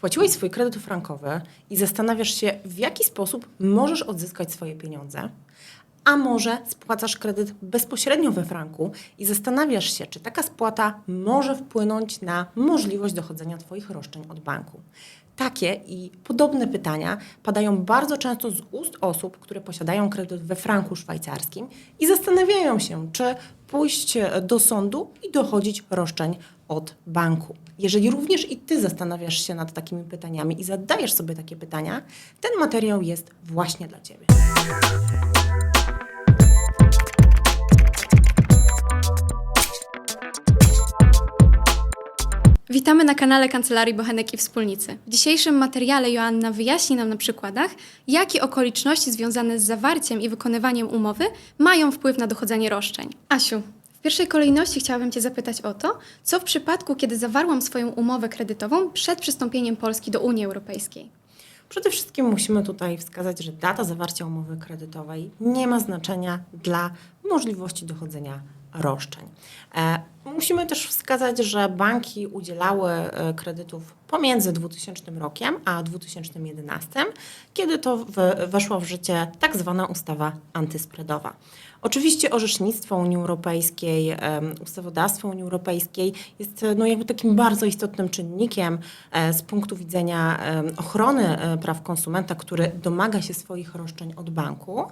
spłaciłeś swój kredyt frankowy i zastanawiasz się, w jaki sposób możesz odzyskać swoje pieniądze, a może spłacasz kredyt bezpośrednio we franku i zastanawiasz się, czy taka spłata może wpłynąć na możliwość dochodzenia Twoich roszczeń od banku. Takie i podobne pytania padają bardzo często z ust osób, które posiadają kredyt we franku szwajcarskim i zastanawiają się, czy pójść do sądu i dochodzić roszczeń od banku. Jeżeli również i Ty zastanawiasz się nad takimi pytaniami i zadajesz sobie takie pytania, ten materiał jest właśnie dla Ciebie. Witamy na kanale Kancelarii Bochenek i Wspólnicy. W dzisiejszym materiale Joanna wyjaśni nam na przykładach, jakie okoliczności związane z zawarciem i wykonywaniem umowy mają wpływ na dochodzenie roszczeń. Asiu, w pierwszej kolejności chciałabym Cię zapytać o to, co w przypadku, kiedy zawarłam swoją umowę kredytową przed przystąpieniem Polski do Unii Europejskiej. Przede wszystkim musimy tutaj wskazać, że data zawarcia umowy kredytowej nie ma znaczenia dla możliwości dochodzenia roszczeń. Musimy też wskazać, że banki udzielały e, kredytów pomiędzy 2000 rokiem a 2011, kiedy to w, weszła w życie tak zwana ustawa antyspreadowa. Oczywiście orzecznictwo Unii Europejskiej, ustawodawstwo Unii Europejskiej jest e, no, jakby takim bardzo istotnym czynnikiem e, z punktu widzenia ochrony praw konsumenta, który domaga się swoich roszczeń od banku,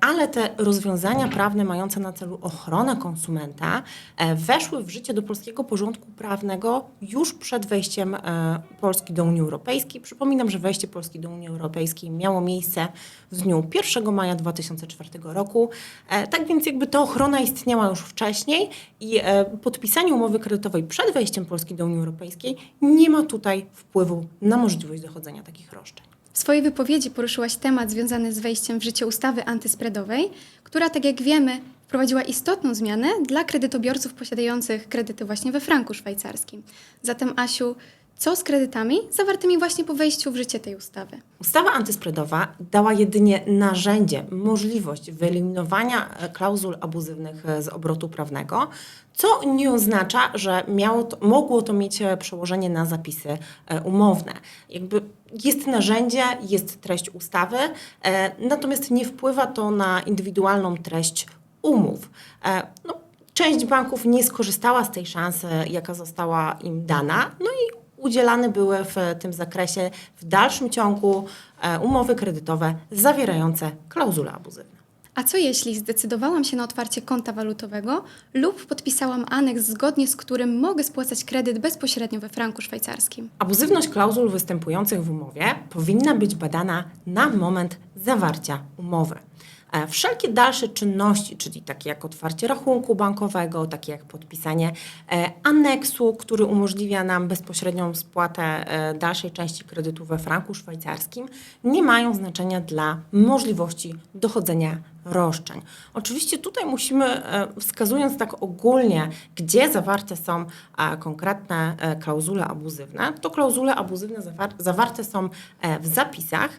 ale te rozwiązania prawne mające na celu ochronę konsumenta e, weszły w życie do polskiego porządku prawnego już przed wejściem e, Polski do Unii Europejskiej. Przypominam, że wejście Polski do Unii Europejskiej miało miejsce w dniu 1 maja 2004 roku. E, Tak więc jakby ta ochrona istniała już wcześniej i e, podpisanie umowy kredytowej przed wejściem Polski do Unii Europejskiej nie ma tutaj wpływu na możliwość dochodzenia takich roszczeń. W swojej wypowiedzi poruszyłaś temat związany z wejściem w życie ustawy antyspreadowej, która, tak jak wiemy, wprowadziła istotną zmianę dla kredytobiorców posiadających kredyty właśnie we franku szwajcarskim. Zatem, Asiu, co z kredytami zawartymi właśnie po wejściu w życie tej ustawy? Ustawa antyspreadowa dała jedynie narzędzie, możliwość wyeliminowania e, klauzul abuzywnych e, z obrotu prawnego, co nie oznacza, że miało to, mogło to mieć e, przełożenie na zapisy umowne. Jakby jest narzędzie, jest treść ustawy, natomiast nie wpływa to na indywidualną treść umów. E, no, część banków nie skorzystała z tej szansy, jaka została im dana, no i udzielane były w tym zakresie w dalszym ciągu e, umowy kredytowe zawierające klauzule abuzywne. A co jeśli zdecydowałam się na otwarcie konta walutowego lub podpisałam aneks, zgodnie z którym mogę spłacać kredyt bezpośrednio we franku szwajcarskim? Abuzywność klauzul występujących w umowie powinna być badana na moment zawarcia umowy. E, Wszelkie dalsze czynności, czyli takie jak otwarcie rachunku bankowego, takie jak podpisanie e, aneksu, który umożliwia nam bezpośrednią spłatę e, dalszej części kredytu we franku szwajcarskim, nie mają znaczenia dla możliwości dochodzenia roszczeń. Oczywiście tutaj musimy, e, wskazując tak ogólnie, gdzie zawarte są e, konkretne e, klauzule abuzywne, to klauzule abuzywne zawar- zawarte są w zapisach,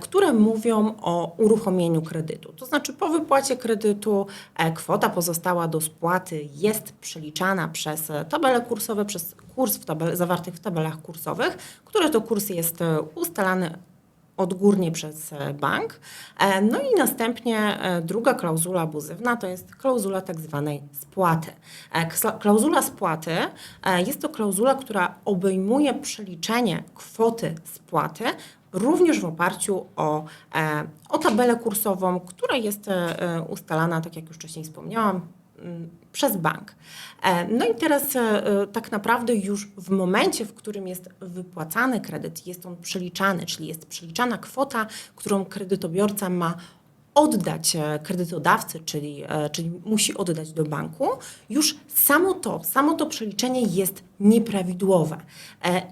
które mówią o uruchomieniu kredytu. To znaczy po wypłacie kredytu kwota pozostała do spłaty jest przeliczana przez tabele kursowe, przez kurs w tabel, zawartych w tabelach kursowych, które to kurs jest ustalany odgórnie przez e, bank. E, No i następnie e, druga klauzula abuzywna to jest klauzula tak zwanej spłaty. Klauzula spłaty jest to klauzula, która obejmuje przeliczenie kwoty spłaty również w oparciu o, o tabelę kursową, która jest ustalana, tak jak już wcześniej wspomniałam, przez bank. E, No i teraz e, tak naprawdę już w momencie, w którym jest wypłacany kredyt, jest on przeliczany, czyli jest przeliczana kwota, którą kredytobiorca ma oddać e, kredytodawcy, czyli, czyli musi oddać do banku, już samo to, samo to przeliczenie jest nieprawidłowe.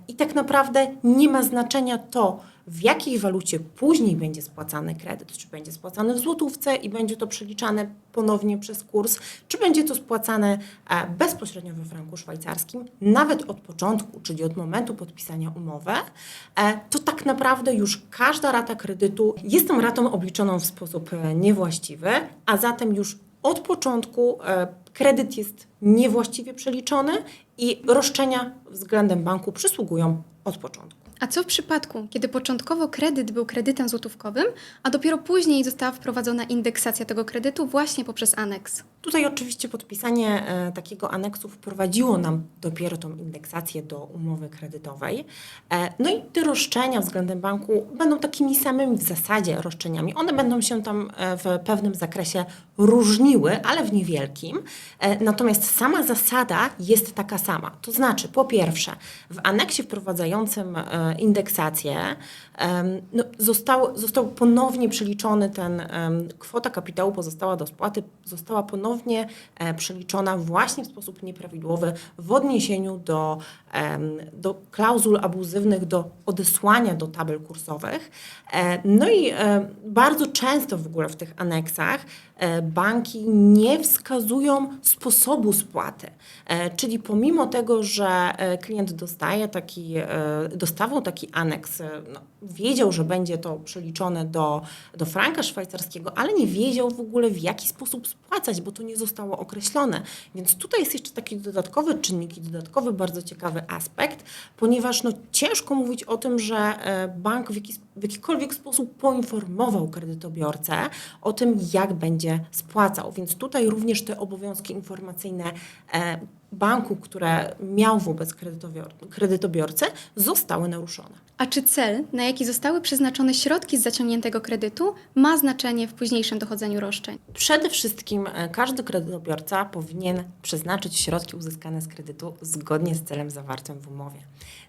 I tak naprawdę nie ma znaczenia to, w jakiej walucie później będzie spłacany kredyt, czy będzie spłacany w złotówce i będzie to przeliczane ponownie przez kurs, czy będzie to spłacane e, bezpośrednio we franku szwajcarskim, nawet od początku, czyli od momentu podpisania umowy, e, to tak naprawdę już każda rata kredytu jest tą ratą obliczoną w sposób e, niewłaściwy, a zatem już od początku kredyt jest niewłaściwie przeliczony i roszczenia względem banku przysługują od początku. A co w przypadku, kiedy początkowo kredyt był kredytem złotówkowym, a dopiero później została wprowadzona indeksacja tego kredytu właśnie poprzez aneks? Tutaj oczywiście podpisanie e, takiego aneksu wprowadziło nam dopiero tą indeksację do umowy kredytowej. E, no i te roszczenia względem banku będą takimi samymi w zasadzie roszczeniami. One będą się tam e, w pewnym zakresie różniły, ale w niewielkim. Natomiast sama zasada jest taka sama. To znaczy, po pierwsze, w aneksie wprowadzającym indeksację no, został, został ponownie przeliczony ten, kwota kapitału pozostała do spłaty, została ponownie e, przeliczona właśnie w sposób nieprawidłowy w odniesieniu do, do klauzul abuzywnych, do odesłania do tabel kursowych. E, No i e, bardzo często w ogóle w tych aneksach banki nie wskazują sposobu spłaty. E, Czyli pomimo tego, że e, klient dostaje taki, e, dostawał taki aneks, e, no, wiedział, że będzie to przeliczone do, do franka szwajcarskiego, ale nie wiedział w ogóle w jaki sposób spłacać, bo to nie zostało określone. Więc tutaj jest jeszcze taki dodatkowy czynnik i dodatkowy bardzo ciekawy aspekt, ponieważ no, ciężko mówić o tym, że e, bank w, jaki, w jakikolwiek sposób poinformował kredytobiorcę o tym, jak będzie spłacał. Więc tutaj również te obowiązki informacyjne e, banku, które miał wobec kredytobior- kredytobiorcy, zostały naruszone. A czy cel, na jaki zostały przeznaczone środki z zaciągniętego kredytu, ma znaczenie w późniejszym dochodzeniu roszczeń? Przede wszystkim e, każdy kredytobiorca powinien przeznaczyć środki uzyskane z kredytu zgodnie z celem zawartym w umowie.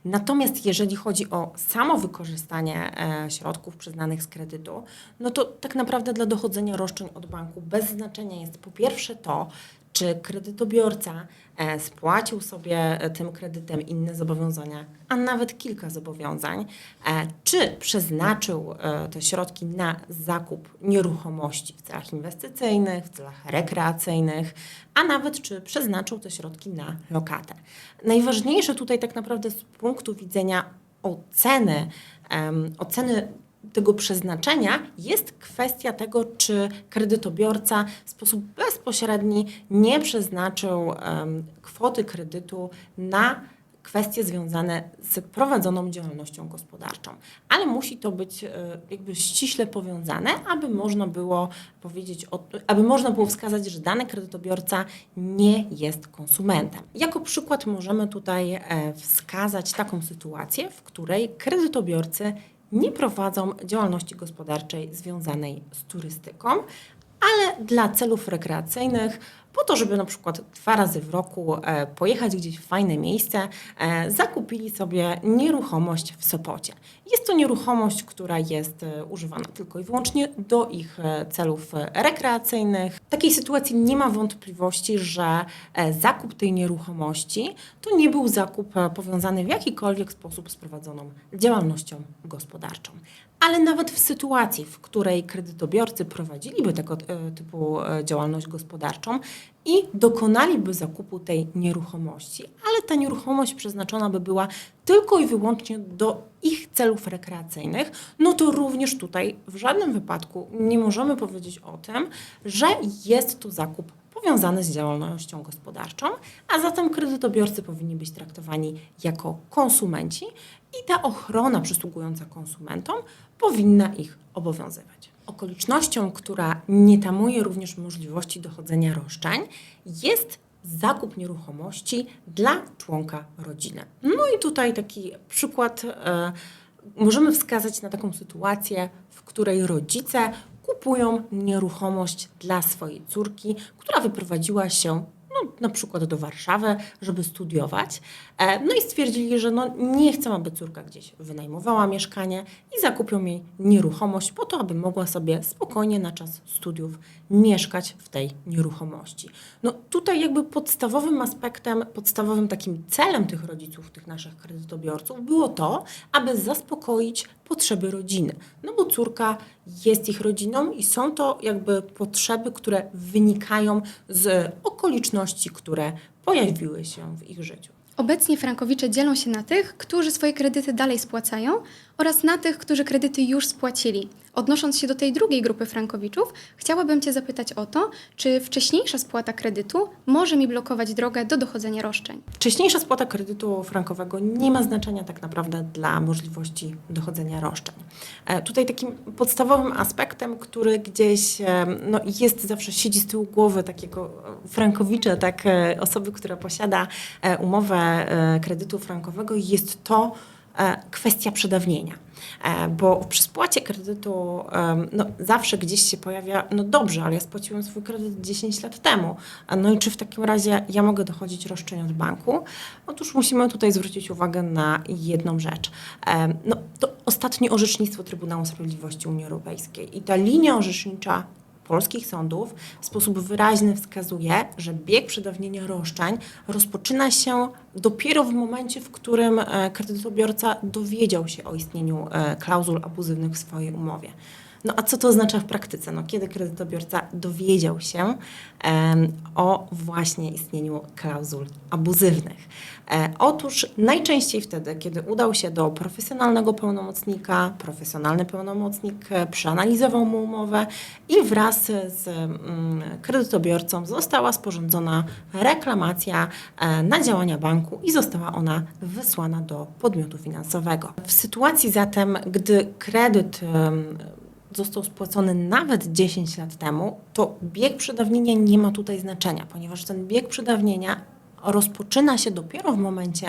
Natomiast jeżeli chodzi o samo wykorzystanie e, środków przyznanych z kredytu, no to tak naprawdę dla dochodzenia roszczeń od banku bez znaczenia jest po pierwsze to, czy kredytobiorca e, spłacił sobie e, tym kredytem inne zobowiązania, a nawet kilka zobowiązań, e, czy przeznaczył te środki na zakup nieruchomości w celach inwestycyjnych, w celach rekreacyjnych, a nawet czy przeznaczył te środki na lokatę. Najważniejsze tutaj tak naprawdę z punktu widzenia oceny, oceny tego przeznaczenia jest kwestia tego, czy kredytobiorca w sposób bezpośredni nie przeznaczył em, kwoty kredytu na kwestie związane z prowadzoną działalnością gospodarczą. Ale musi to być e, jakby ściśle powiązane, aby można było powiedzieć, o, aby można było wskazać, że dany kredytobiorca nie jest konsumentem. Jako przykład możemy tutaj e, wskazać taką sytuację, w której kredytobiorcy nie prowadzą działalności gospodarczej związanej z turystyką, ale dla celów rekreacyjnych, po to, żeby na przykład dwa razy w roku e, pojechać gdzieś w fajne miejsce, e, zakupili sobie nieruchomość w Sopocie. Jest to nieruchomość, która jest e, używana tylko i wyłącznie do ich celów rekreacyjnych. W takiej sytuacji nie ma wątpliwości, że zakup tej nieruchomości to nie był zakup powiązany w jakikolwiek sposób z prowadzoną działalnością gospodarczą. Ale nawet w sytuacji, w której kredytobiorcy prowadziliby tego typu działalność gospodarczą i dokonaliby zakupu tej nieruchomości, ale ta nieruchomość przeznaczona by była tylko i wyłącznie do ich celów rekreacyjnych, no to również tutaj w żadnym wypadku nie możemy powiedzieć o tym, że jest to zakup powiązany z działalnością gospodarczą, a zatem kredytobiorcy powinni być traktowani jako konsumenci i ta ochrona przysługująca konsumentom powinna ich obowiązywać. Okolicznością, która nie tamuje również możliwości dochodzenia roszczeń, jest zakup nieruchomości dla członka rodziny. No i tutaj taki przykład e, możemy wskazać na taką sytuację, w której rodzice kupują nieruchomość dla swojej córki, która wyprowadziła się no, na przykład do Warszawy, żeby studiować. E, No i stwierdzili, że no, nie chcą, aby córka gdzieś wynajmowała mieszkanie i zakupią jej nieruchomość po to, aby mogła sobie spokojnie na czas studiów mieszkać w tej nieruchomości. No tutaj jakby podstawowym aspektem, podstawowym takim celem tych rodziców, tych naszych kredytobiorców było to, aby zaspokoić potrzeby rodziny. No bo córka jest ich rodziną i są to jakby potrzeby, które wynikają z okoliczności, które pojawiły się w ich życiu. Obecnie frankowicze dzielą się na tych, którzy swoje kredyty dalej spłacają oraz na tych, którzy kredyty już spłacili. Odnosząc się do tej drugiej grupy frankowiczów, chciałabym Cię zapytać o to, czy wcześniejsza spłata kredytu może mi blokować drogę do dochodzenia roszczeń? Wcześniejsza spłata kredytu frankowego nie ma znaczenia tak naprawdę dla możliwości dochodzenia roszczeń. E, Tutaj takim podstawowym aspektem, który gdzieś e, no, jest zawsze siedzi z tyłu głowy takiego e, frankowicza, tak, osoby, która posiada umowę kredytu frankowego, jest to kwestia przedawnienia. E, Bo przy spłacie kredytu no, zawsze gdzieś się pojawia, no dobrze, ale ja spłaciłem swój kredyt 10 lat temu. A No i czy w takim razie ja mogę dochodzić roszczeń od banku? Otóż musimy tutaj zwrócić uwagę na jedną rzecz. No, to ostatnie orzecznictwo Trybunału Sprawiedliwości Unii Europejskiej i ta linia orzecznicza polskich sądów w sposób wyraźny wskazuje, że bieg przedawnienia roszczeń rozpoczyna się dopiero w momencie, w którym e, kredytobiorca dowiedział się o istnieniu e, klauzul abuzywnych w swojej umowie. No a co to oznacza w praktyce? No, kiedy kredytobiorca dowiedział się o właśnie istnieniu klauzul abuzywnych? E, otóż najczęściej wtedy, kiedy udał się do profesjonalnego pełnomocnika, profesjonalny pełnomocnik e, przeanalizował mu umowę i wraz z mm, kredytobiorcą została sporządzona reklamacja e, na działania banku i została ona wysłana do podmiotu finansowego. W sytuacji zatem, gdy kredyt został spłacony nawet 10 lat temu, to bieg przedawnienia nie ma tutaj znaczenia, ponieważ ten bieg przedawnienia rozpoczyna się dopiero w momencie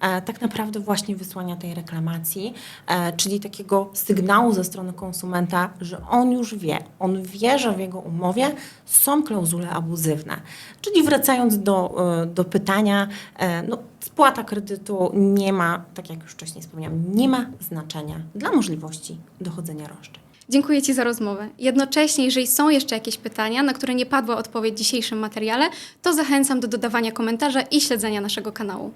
e, tak naprawdę właśnie wysłania tej reklamacji, e, czyli takiego sygnału ze strony konsumenta, że on już wie, on wie, że w jego umowie są klauzule abuzywne. Czyli wracając do, e, do pytania, e, no, spłata kredytu nie ma, tak jak już wcześniej wspomniałam, nie ma znaczenia dla możliwości dochodzenia roszczeń. Dziękuję Ci za rozmowę. Jednocześnie, jeżeli są jeszcze jakieś pytania, na które nie padła odpowiedź w dzisiejszym materiale, to zachęcam do dodawania komentarza i śledzenia naszego kanału.